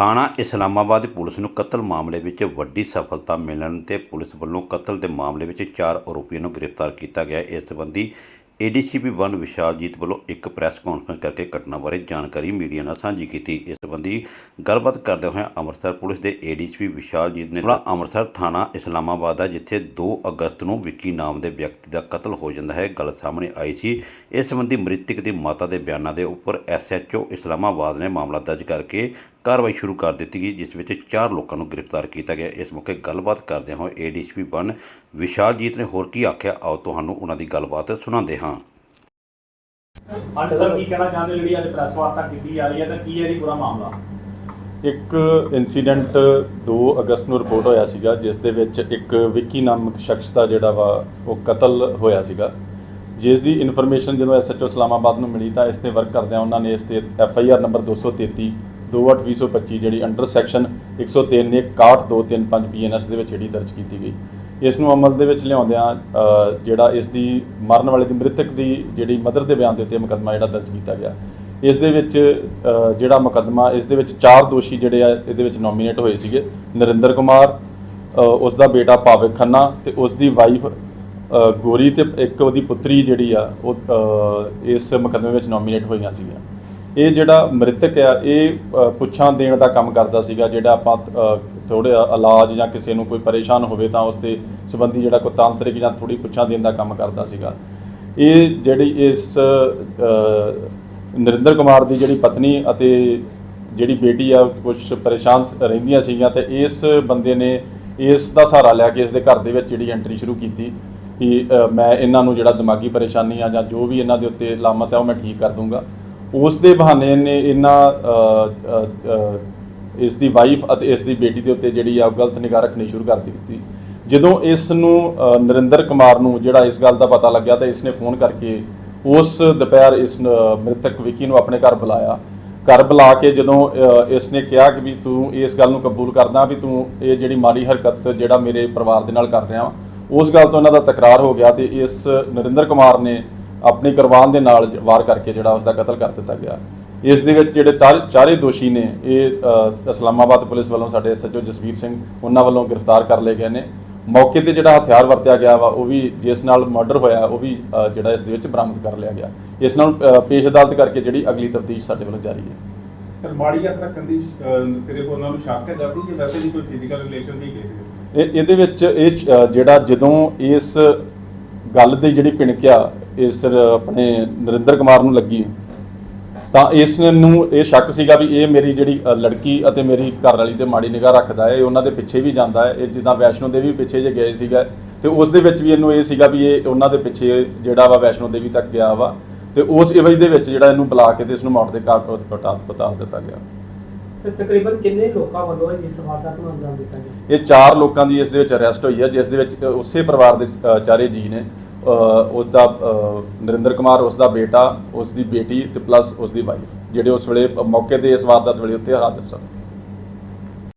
ਥਾਣਾ ਇਸਲਾਮਾਬਾਦ ਪੁਲਿਸ ਨੂੰ ਕਤਲ ਮਾਮਲੇ ਵਿੱਚ ਵੱਡੀ ਸਫਲਤਾ ਮਿਲਣ ਤੇ ਪੁਲਿਸ ਵੱਲੋਂ ਕਤਲ ਦੇ ਮਾਮਲੇ ਵਿੱਚ ਚਾਰ ਆਰੋਪੀਆਂ ਨੂੰ ਗ੍ਰਿਫਤਾਰ ਕੀਤਾ ਗਿਆ। ਇਸ ਸੰਬੰਧੀ ਏਡੀਸੀਪੀ 1 ਵਿਸ਼ਾਲਜੀਤ ਵੱਲੋਂ ਇੱਕ ਪ੍ਰੈਸ ਕਾਨਫਰੰਸ ਕਰਕੇ ਘਟਨਾ ਬਾਰੇ ਜਾਣਕਾਰੀ ਮੀਡੀਆ ਨਾਲ ਸਾਂਝੀ ਕੀਤੀ। ਇਸ ਸੰਬੰਧੀ ਗੱਲਬਾਤ ਕਰਦੇ ਹੋਏ ਅੰਮ੍ਰਿਤਸਰ ਪੁਲਿਸ ਦੇ ਏਡੀਸੀਪੀ ਵਿਸ਼ਾਲਜੀਤ ਨੇ ਥਾਣਾ ਅੰਮ੍ਰਿਤਸਰ ਥਾਣਾ ਇਸਲਾਮਾਬਾਦ ਦਾ ਜਿੱਥੇ 2 ਅਗਸਤ ਨੂੰ ਵਿੱਕੀ ਨਾਮ ਦੇ ਵਿਅਕਤੀ ਦਾ ਕਤਲ ਹੋ ਜਾਂਦਾ ਹੈ, ਗੱਲ ਸਾਹਮਣੇ ਆਈ ਸੀ। ਇਸ ਸੰਬੰਧੀ ਮ੍ਰਿਤਕ ਦੀ ਮਾਤਾ ਦੇ ਬਿਆਨਾਂ ਦੇ ਉੱਪਰ ਐਸਐਚਓ ਇਸਲਾਮਾਬਾਦ ਨੇ ਮਾਮਲਾ ਦਰਜ ਕਰਕੇ ਕਾਰਵਾਈ ਸ਼ੁਰੂ ਕਰ ਦਿੱਤੀ ਗਈ ਜਿਸ ਵਿੱਚ ਚਾਰ ਲੋਕਾਂ ਨੂੰ ਗ੍ਰਿਫਤਾਰ ਕੀਤਾ ਗਿਆ। ਇਸ ਮੌਕੇ ਗੱਲਬਾਤ ਕਰਦਿਆਂ ਹੋਏ ਏਡੀਸੀਪੀ 1 ਵਿਸ਼ਾਲਜੀਤ ਨੇ ਹੋਰ ਕੀ ਆਖਿਆ ਆਓ ਤੁਹਾਨੂੰ ਉਹਨਾਂ ਦੀ ਗੱਲਬਾਤ ਸੁਣਾਉਂਦੇ ਹਾਂ। ਹਾਂਜੀ ਸਰ ਕੀ ਕਹਿਣਾ ਚਾਹੁੰਦੇ ਹੋ? ਜਿਹੜੀ ਅੱਜ ਪ੍ਰੈਸ ਵਾਰਤਾ ਕੀਤੀ ਜਾ ਰਹੀ ਹੈ ਤਾਂ ਕੀ ਹੈ ਜੀ ਪੂਰਾ ਮਾਮਲਾ? ਇੱਕ ਇਨਸੀਡੈਂਟ 2 ਅਗਸਤ ਨੂੰ ਰਿਪੋਰਟ ਹੋਇਆ ਸੀਗਾ ਜਿਸ ਦੇ ਵਿੱਚ ਇੱਕ ਵਿੱਕੀ ਨਾਮਕ ਸ਼ਖਸ ਦਾ ਜਿਹੜਾ ਵਾ ਉਹ ਕਤਲ ਹੋਇਆ ਸੀਗਾ। ਜਿਸ ਦੀ ਇਨਫੋਰਮੇਸ਼ਨ ਜਦੋਂ ਐਸਐਚਓ ਇਸਲਾਮਾਬਾਦ ਨੂੰ ਮਿਲੀ ਤਾਂ ਇਸ ਤੇ ਵਰਕ ਕਰਦਿਆਂ ਉਹਨਾਂ ਨੇ ਇਸ ਤੇ ਐਫਆਈਆਰ ਨੰਬਰ 233 2825 ਜਿਹੜੀ ਅੰਡਰ ਸੈਕਸ਼ਨ 103 ਨੇ 61235 ਬੀਐਨਐਸ ਦੇ ਵਿੱਚ ਜਿਹੜੀ ਦਰਜ ਕੀਤੀ ਗਈ। ਇਸ ਨੂੰ ਅਮਲ ਦੇ ਵਿੱਚ ਲਿਆਉਂਦਿਆਂ ਜਿਹੜਾ ਇਸ ਦੀ ਮਰਨ ਵਾਲੇ ਦੀ ਮ੍ਰਿਤਕ ਦੀ ਜਿਹੜੀ ਮਦਰ ਦੇ ਬਿਆਨ ਦੇ ਉੱਤੇ ਮੁਕੱਦਮਾ ਜਿਹੜਾ ਦਰਜ ਕੀਤਾ ਗਿਆ। ਇਸ ਦੇ ਵਿੱਚ ਜਿਹੜਾ ਮੁਕੱਦਮਾ ਇਸ ਦੇ ਵਿੱਚ ਚਾਰ ਦੋਸ਼ੀ ਜਿਹੜੇ ਆ ਇਹਦੇ ਵਿੱਚ ਨੋਮੀਨੇਟ ਹੋਏ ਸੀਗੇ। ਨਰਿੰਦਰ ਕੁਮਾਰ ਅ, ਉਸ ਦਾ ਬੇਟਾ ਭਾਵਿਕ ਖੰਨਾ ਤੇ ਉਸ ਦੀ ਵਾਈਫ ਗੋਰੀ ਤੇ ਇੱਕ ਉਹਦੀ ਪੁੱਤਰੀ ਜਿਹੜੀ ਆ ਉਹ ਇਸ ਮੁਕੱਦਮੇ ਵਿੱਚ ਨੋਮੀਨੇਟ ਹੋਈਆਂ ਸੀਗੀਆਂ। ਇਹ ਜਿਹੜਾ ਮ੍ਰਿਤਕ ਆ, ਇਹ ਪੁੱਛਾਂ ਦੇਣ ਦਾ ਕੰਮ ਕਰਦਾ ਸੀਗਾ, ਜਿਹੜਾ ਆਪਾਂ ਥੋੜੇ ਇਲਾਜ ਜਾਂ ਕਿਸੇ ਨੂੰ ਕੋਈ ਪਰੇਸ਼ਾਨ ਹੋਵੇ ਤਾਂ ਉਸ ਦੇ ਸੰਬੰਧੀ ਜਿਹੜਾ ਕੋਈ ਤਾਂਤਰਿਕ ਜਾਂ ਥੋੜੀ ਪੁੱਛਾਂ ਦੇਣ ਦਾ ਕੰਮ ਕਰਦਾ ਸੀਗਾ। ਇਹ ਜਿਹੜੀ ਇਸ ਨਰਿੰਦਰ ਕੁਮਾਰ ਦੀ ਜਿਹੜੀ ਪਤਨੀ ਅਤੇ ਜਿਹੜੀ ਬੇਟੀ ਆ ਕੁਝ ਪਰੇਸ਼ਾਨ ਰਹਿੰਦੀਆਂ ਸੀਗੀਆਂ ਤੇ ਇਸ ਬੰਦੇ ਨੇ ਇਸ ਦਾ ਸਹਾਰਾ ਲੈ ਕੇ ਇਸ ਦੇ ਘਰ ਦੇ ਵਿੱਚ ਜਿਹੜੀ ਐਂਟਰੀ ਸ਼ੁਰੂ ਕੀਤੀ ਕਿ ਮੈਂ ਇਹਨਾਂ ਨੂੰ ਜਿਹੜਾ ਦਿਮਾਗੀ ਪਰੇਸ਼ਾਨੀ ਆ ਜਾਂ ਜੋ ਵੀ ਇਹਨਾਂ ਦੇ ਉੱਤੇ ਲਾਮਤ ਹੈ ਉਹ ਮੈਂ ਠੀਕ ਕਰ ਦੂੰਗਾ। ਉਸ ਦੇ ਬਹਾਨੇ ਨੇ ਇਹਨਾਂ ਇਸ ਦੀ ਵਾਈਫ ਅਤੇ ਇਸ ਦੀ ਬੇਟੀ ਦੇ ਉੱਤੇ ਜਿਹੜੀ ਆ ਉਹ ਗਲਤ ਨਿਗਾਹ ਰੱਖਣੀ ਸ਼ੁਰੂ ਕਰ ਦਿੱਤੀ। ਜਦੋਂ ਇਸ ਨੂੰ ਨਰਿੰਦਰ ਕੁਮਾਰ ਨੂੰ ਜਿਹੜਾ ਇਸ ਗੱਲ ਦਾ ਪਤਾ ਲੱਗਿਆ ਤਾਂ ਇਸ ਨੇ ਫੋਨ ਕਰਕੇ ਉਸ ਦੁਪਹਿਰ ਇਸ ਮ੍ਰਿਤਕ ਵਿੱਕੀ ਨੂੰ ਆਪਣੇ ਘਰ ਬੁਲਾਇਆ। ਘਰ ਬੁਲਾ ਕੇ ਜਦੋਂ ਇਸ ਨੇ ਕਿਹਾ ਕਿ ਵੀ ਤੂੰ ਇਸ ਗੱਲ ਨੂੰ ਕਬੂਲ ਕਰਦਾ ਵੀ ਤੂੰ ਇਹ ਜਿਹੜੀ ਮਾੜੀ ਹਰਕਤ ਜਿਹੜਾ ਮੇਰੇ ਪਰਿਵਾਰ ਦੇ ਨਾਲ ਕਰ ਰਿਹਾ ਵਾ, ਉਸ ਗੱਲ ਤੋਂ ਇਹਨਾਂ ਦਾ ਤਕਰਾਰ ਹੋ ਗਿਆ ਤੇ ਇਸ ਨਰਿੰਦਰ ਕੁਮਾਰ ਨੇ ਆਪਣੀ ਕੁਰਬਾਨ ਦੇ ਨਾਲ ਵਾਰ ਕਰਕੇ ਜਿਹੜਾ ਉਸ ਦਾ ਕਤਲ ਕਰ ਦਿੱਤਾ ਗਿਆ। ਇਸ ਦੇ ਵਿੱਚ ਜਿਹੜੇ ਤਾਰ- ਚਾਰੇ ਦੋਸ਼ੀ ਨੇ ਇਹ ਇਸਲਾਮਾਬਾਦ ਪੁਲਿਸ ਵੱਲੋਂ ਸਾਡੇ ਐਸਐਚਓ ਜਸਵੀਰ ਸਿੰਘ ਉਹਨਾਂ ਵੱਲੋਂ ਗ੍ਰਿਫਤਾਰ ਕਰ ਲਏ ਗਏ ਨੇ। ਮੌਕੇ ਤੇ ਜਿਹੜਾ ਹਥਿਆਰ ਵਰਤਿਆ ਗਿਆ ਵਾ ਉਹ ਵੀ ਜਿਸ ਨਾਲ ਮਰਡਰ ਹੋਇਆ ਉਹ ਵੀ ਜਿਹੜਾ ਇਸ ਦੇ ਵਿੱਚ ਬਰਾਮਦ ਕਰ ਲਿਆ ਗਿਆ। ਇਸ ਨਾਲ ਪੇਸ਼ ਅਦਾਲਤ ਕਰਕੇ ਜਿਹੜੀ ਅਗਲੀ ਤਫਤੀਸ਼ ਸਾਡੇ ਵੱਲੋਂ ਜਾਰੀ ਹੈ। ਸਰ ਮਾੜੀ ਯਾਤਰਾ ਕੰਦੀ ਸਿਰੇ ਕੋ ਉਹਨਾਂ ਨੂੰ ਸ਼ੱਕ ਹੈਗਾ ਸੀ ਕਿ ਵੈਸੇ ਵੀ ਕੋਈ ਫਿਜ਼ੀਕਲ ਰਿਲੇਸ਼ਨ ਵੀ ਗਏ ਇਹਦੇ ਵਿੱਚ ਇਹ ਜਿਹੜਾ ਜਦੋਂ ਇਸ ਗੱਲ ਦੀ ਜਿਹੜੀ ਪਿਣਕਿਆ ਇਸ ਆਪਣੇ ਨਰਿੰਦਰ ਕੁਮਾਰ ਨੂੰ ਲੱਗੀ। ਤਾਂ ਇਸ ਨੂੰ ਇਹ ਸ਼ੱਕ ਸੀਗਾ ਵੀ ਇਹ ਮੇਰੀ ਜਿਹੜੀ ਲੜਕੀ ਅਤੇ ਮੇਰੀ ਘਰ ਵਾਲੀ ਤੇ ਮਾੜੀ ਨਿਗਾਹ ਰੱਖਦਾ ਹੈ ਇਹ ਉਹਨਾਂ ਦੇ ਪਿੱਛੇ ਵੀ ਜਾਂਦਾ ਹੈ। ਇਹ ਜਿੱਦਾਂ ਵੈਸ਼ਨੋ ਦੇਵੀ ਪਿੱਛੇ ਜੇ ਗਏ ਸੀਗਾ ਤੇ ਉਸ ਦੇ ਵਿੱਚ ਵੀ ਇਹਨੂੰ ਇਹ ਸੀਗਾ ਵੀ ਇਹ ਉਹਨਾਂ ਦੇ ਪਿੱਛੇ ਜਿਹੜਾ ਵਾ ਵੈਸ਼ਨੋ ਦੇਵੀ ਤੱਕ ਗਿਆ ਵਾ ਤੇ ਉਸ ਇਵਜ ਦੇ ਵਿੱਚ ਜਿਹੜਾ ਇਹਨੂੰ ਬੁਲਾ ਕੇ ਤੇ ਇਸ ਨੂੰ ਮੌਤ ਦੇ ਘਾਟ ਪਟਾ ਪਤਾ ਦਿੱਤਾ ਗਿਆ। ਸਰ ਤਕਰੀਬਨ ਕਿੰਨੇ ਲੋਕਾਂ ਵੱਲੋਂ ਇਸ ਵਾਰਦਾਤ ਨੂੰ ਅੰਜਾਮ ਦਿੱਤਾ ਗਿਆ? ਇਹ ਚਾਰ ਲੋਕਾਂ ਦੀ ਇਸ ਦੇ ਵਿੱਚ ਅਰੈਸਟ ਹੋਈ ਹੈ ਜਿਸ ਦੇ ਵਿੱਚ ਉਸੇ ਪਰਿਵਾਰ ਦੇ ਚਾਰੇ ਜੀ ਨੇ। ਉਸ ਦਾ ਨਰਿੰਦਰ ਕੁਮਾਰ ਉਸ ਦਾ ਬੇਟਾ ਉਸ ਦੀ ਬੇਟੀ ਤੇ ਪਲੱਸ ਉਸ ਦੀ ਵਾਈਫ ਜਿਹੜੇ ਉਸ ਵੇਲੇ ਮੌਕੇ ਤੇ ਇਸ ਵਾਰਦਾਤ ਵੇਲੇ ਉੱਤੇ ਹਾਜ਼ਰ ਸਨ।